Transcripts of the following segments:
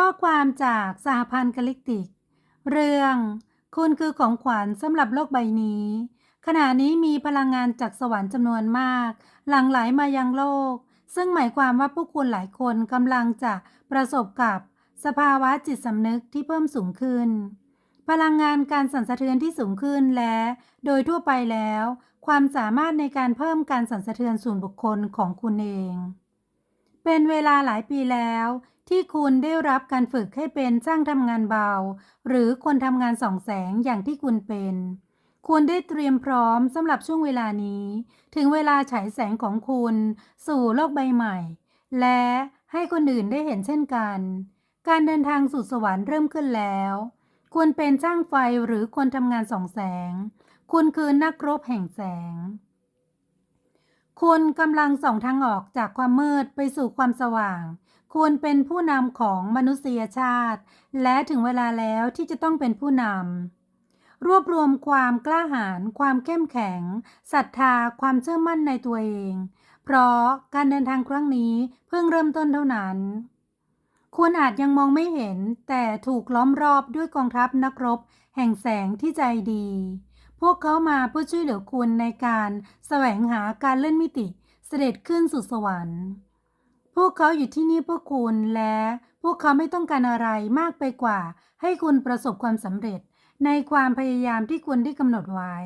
ข้อความจากสหพันธ์กาลิกติก เรื่อง คุณคือของขวัญสำหรับโลกใบนี้ ขณะนี้มีพลังงานจากสวรรค์จำนวนมาก หลั่งไหลมายังโลก ซึ่งหมายความว่าผู้คุณหลายคนกำลังจะประสบกับสภาวะจิตสำนึกที่เพิ่มสูงขึ้น พลังงานการสั่นสะเทือนที่สูงขึ้นและ โดยทั่วไปแล้ว ความสามารถในการเพิ่มการสั่นสะเทือนส่วนบุคคลของคุณเอง เป็นเวลาหลายปีแล้ว ที่คุณได้รับการฝึกให้เป็นช่างทำงานเบา หรือคนทำงานส่องแสงอย่างที่คุณเป็น คุณได้เตรียมพร้อมสำหรับช่วงเวลานี้ ถึงเวลาฉายแสงของคุณ สู่โลกใบใหม่ และให้คนอื่นได้เห็นเช่นกัน การเดินทางสู่สวรรค์เริ่มขึ้นแล้วคุณเป็นช่างไฟหรือคนทำงานส่องแสง คุณคือนักรบแห่งแสง คุณกำลังส่องทางออกจากความมืดไปสู่ความสว่าง คุณเป็นผู้นำของมนุษยชาติ และถึงเวลาแล้วที่จะต้องเป็นผู้นำ รวบรวมความกล้าหาญ ความเข้มแข็ง ศรัทธา ความเชื่อมั่นในตัวเอง เพราะการเดินทางครั้งนี้เพิ่งเริ่มต้นเท่านั้น คุณอาจยังมองไม่เห็นแต่ถูกล้อมรอบด้วยกองทัพนักรบ แห่งแสงที่ใจดี พวกเขามาเพื่อช่วยเหลือคุณในการแสวงหาการเลื่อนมิติเสด็จขึ้นสู่สวรรค์ พวกเขาอยู่ที่นี่เพื่อคุณและพวกเขาไม่ต้องการอะไรมากไปกว่า ให้คุณประสบความสำเร็จในความพยายามที่คุณได้กำหนดไว้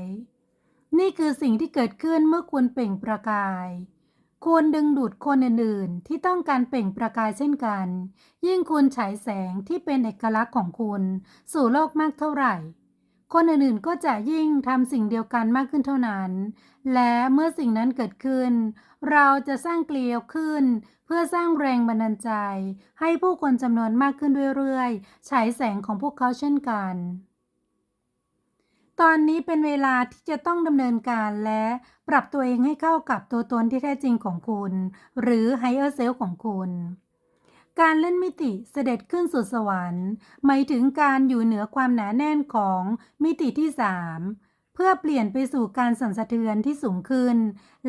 นี่คือสิ่งที่เกิดขึ้นเมื่อคุณเปล่งประกายควรดึงดูดคนอื่นๆ ที่ต้องการเปล่งประกายเช่นกัน ยิ่งคุณฉายแสงที่เป็นเอกลักษณ์ของคุณ สู่โลกมากเท่าไหร่ คนอื่นๆก็จะยิ่งทำสิ่งเดียวกันมากขึ้นเท่านั้น และเมื่อสิ่งนั้นเกิดขึ้น เราจะสร้างเกลียวขึ้น เพื่อสร้างแรงบันดาลใจ ให้ผู้คนจำนวนมากขึ้นเรื่อยๆ ฉายแสงของพวกเขาเช่นกัน ตอนนี้เป็นเวลาที่จะต้องดำเนินการและปรับตัวเองให้เข้ากับตัวตนที่แท้จริงของคุณ หรือ Higher Self ของคุณ การเล่นมิติเสด็จขึ้นสู่สวรรค์ หมายถึงการอยู่เหนือความหนาแน่นของมิติที่สามเพื่อเปลี่ยนไปสู่การสั่นสะเทือนที่สูงขึ้น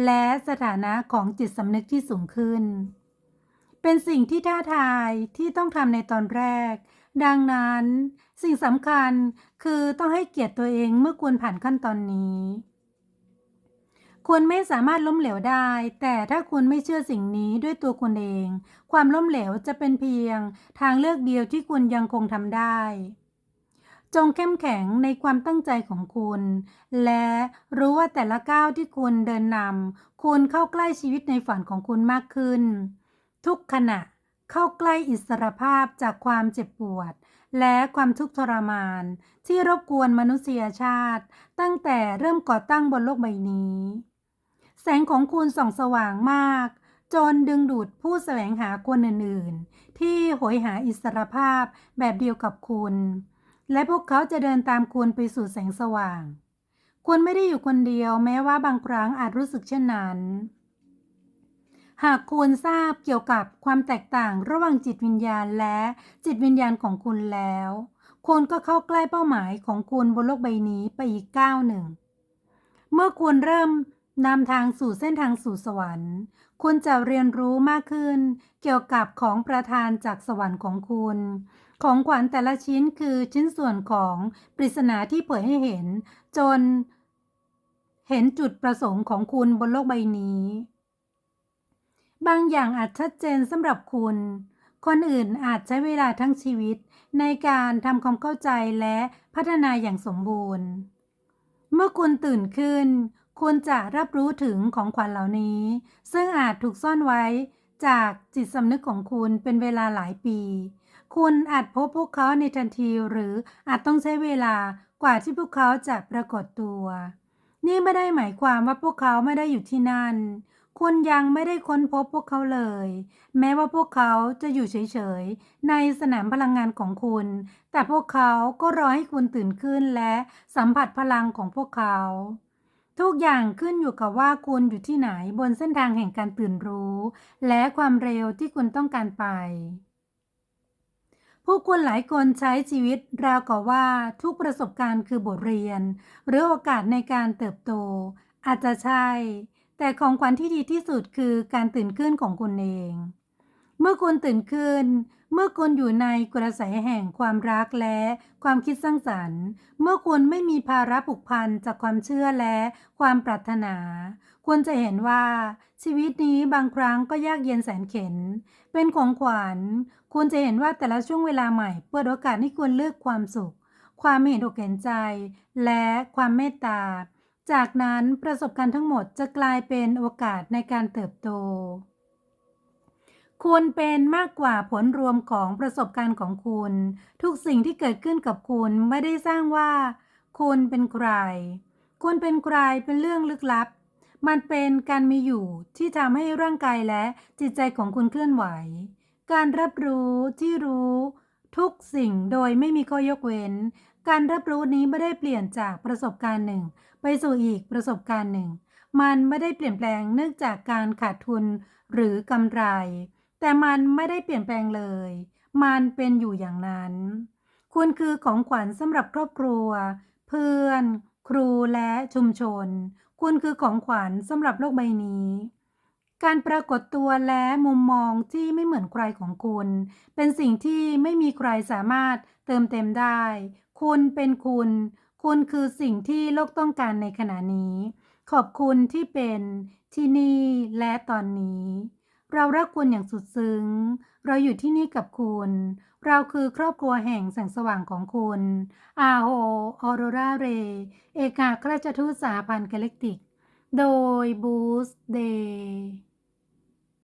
และสถานะของจิตสำนึกที่สูงขึ้น เป็นสิ่งที่ท้าทายที่ต้องทำในตอนแรก ดังนั้น สิ่งสำคัญคือต้องให้เกียรติตัวเองเมื่อควรผ่านขั้นตอนนี้ คุณไม่สามารถล้มเหลวได้ แต่ถ้าคุณไม่เชื่อสิ่งนี้ด้วยตัวคุณเอง ความล้มเหลวจะเป็นเพียง ทางเลือกเดียวที่คุณยังคงทำได้ จงเข้มแข็งในความตั้งใจของคุณ และรู้ว่าแต่ละก้าวที่คุณเดินนำคุณเข้าใกล้ชีวิตในฝันของคุณมากขึ้น ทุกขณะเข้าใกล้อิสรภาพจากความเจ็บปวด และความทุกข์ทรมาน ที่รบกวนมนุษยชาติ ตั้งแต่เริ่มก่อตั้งบนโลกใบนี้ แสงของคุณส่องสว่างมาก จนดึงดูดผู้แสวงหาคนอื่นๆ ที่โหยหาอิสรภาพแบบเดียวกับคุณ และพวกเขาจะเดินตามคุณไปสู่แสงสว่าง คุณไม่ได้อยู่คนเดียวแม้ว่าบางครั้งอาจรู้สึกเช่นนั้น หากคุณทราบเกี่ยวกับความแตกต่างระหว่างจิตวิญญาณและจิตวิญญาณของคุณแล้วคุณก็เข้าใกล้เป้าหมายของคุณบนโลกใบนี้ไปอีกก้าวหนึ่ง เมื่อคุณเริ่ม นำทางสู่เส้นทางสู่สวรรค์ คุณจะเรียนรู้มากขึ้น เกี่ยวกับของประทานจากสวรรค์ของคุณ ของขวัญแต่ละชิ้นคือชิ้นส่วนของปริศนาที่เผยให้เห็น จน เห็นจุดประสงค์ของคุณบนโลกใบนี้ บางอย่างอาจชัดเจนสำหรับคุณ คนอื่นอาจใช้เวลาทั้งชีวิต ในการทำความเข้าใจและพัฒนาอย่างสมบูรณ์ เมื่อคุณตื่นขึ้น คุณจะรับรู้ถึงของขวัญเหล่านี้ ซึ่งอาจถูกซ่อนไว้จากจิตสำนึกของคุณเป็นเวลาหลายปี คุณอาจพบพวกเขาในทันทีหรืออาจต้องใช้เวลากว่าที่พวกเขาจะปรากฏตัว นี่ไม่ได้หมายความว่าพวกเขาไม่ได้อยู่ที่นั่น คุณยังไม่ได้ค้นพบพวกเขาเลย แม้ว่าพวกเขาจะอยู่เฉยๆ ในสนามพลังงานของคุณ แต่พวกเขาก็รอให้คุณตื่นขึ้นและสัมผัสพลังของพวกเขา ทุกอย่างขึ้นอยู่กับว่าคุณอยู่ที่ไหนบนเส้นทางแห่งการตื่นรู้ และความเร็วที่คุณต้องการไป ผู้คนหลายคนใช้ชีวิตราวกับว่าทุกประสบการณ์คือบทเรียน หรือโอกาสในการเติบโต อาจจะใช่ แต่ของขวัญที่ดีที่สุดคือการตื่นขึ้นของคุณเอง เมื่อคุณตื่นขึ้น เมื่อคุณอยู่ในกระแสแห่งความรักและความคิดสร้างสรรค์ เมื่อคุณไม่มีภาระผูกพันจากความเชื่อและความปรารถนาคุณจะเห็นว่า ชีวิตนี้บางครั้งก็ยากเย็นแสนเข็น เป็นของขวัญ คุณจะเห็นว่าแต่ละช่วงเวลาใหม่เปิดโอกาสให้คุณเลือกความสุข ความเห็นอกเห็นใจ และความเมตตา จากนั้นประสบการณ์ทั้งหมดจะกลายเป็นโอกาสในการเติบโต คุณเป็นมากกว่าผลรวมของประสบการณ์ของคุณ ทุกสิ่งที่เกิดขึ้นกับคุณไม่ได้สร้างว่า คุณเป็นใคร คุณเป็นใครเป็นเรื่องลึกลับ มันเป็นการมีอยู่ที่ทำให้ร่างกายและจิตใจของคุณเคลื่อนไหว การรับรู้ที่รู้ ทุกสิ่งโดยไม่มีข้อยกเว้น การรับรู้นี้ไม่ได้เปลี่ยนจากประสบการณ์หนึ่ง ไปสู่อีกประสบการณ์หนึ่ง มันไม่ได้เปลี่ยนแปลงเนื่องจากการขาดทุนหรือกำไร แต่มันไม่ได้เปลี่ยนแปลงเลย มันเป็นอยู่อย่างนั้น คุณคือของขวัญสำหรับครอบครัว เพื่อน ครูและชุมชน คุณคือของขวัญสำหรับโลกใบนี้ การปรากฏตัวและมุมมองที่ไม่เหมือนใครของคุณ เป็นสิ่งที่ไม่มีใครสามารถเติมเต็มได้ คุณเป็นคุณ คุณคือสิ่งที่โลกต้องการในขณะนี้ ขอบคุณที่เป็นที่นี่และตอนนี้ เรารักคุณอย่างสุดซึ้ง เราอยู่ที่นี่กับคุณ เราคือครอบครัวแห่งแสงสว่างของคุณ อาโฮออโรราเร เอกาคราชทูตสาพันธ์กาเล็กติก โดยบูสเดย์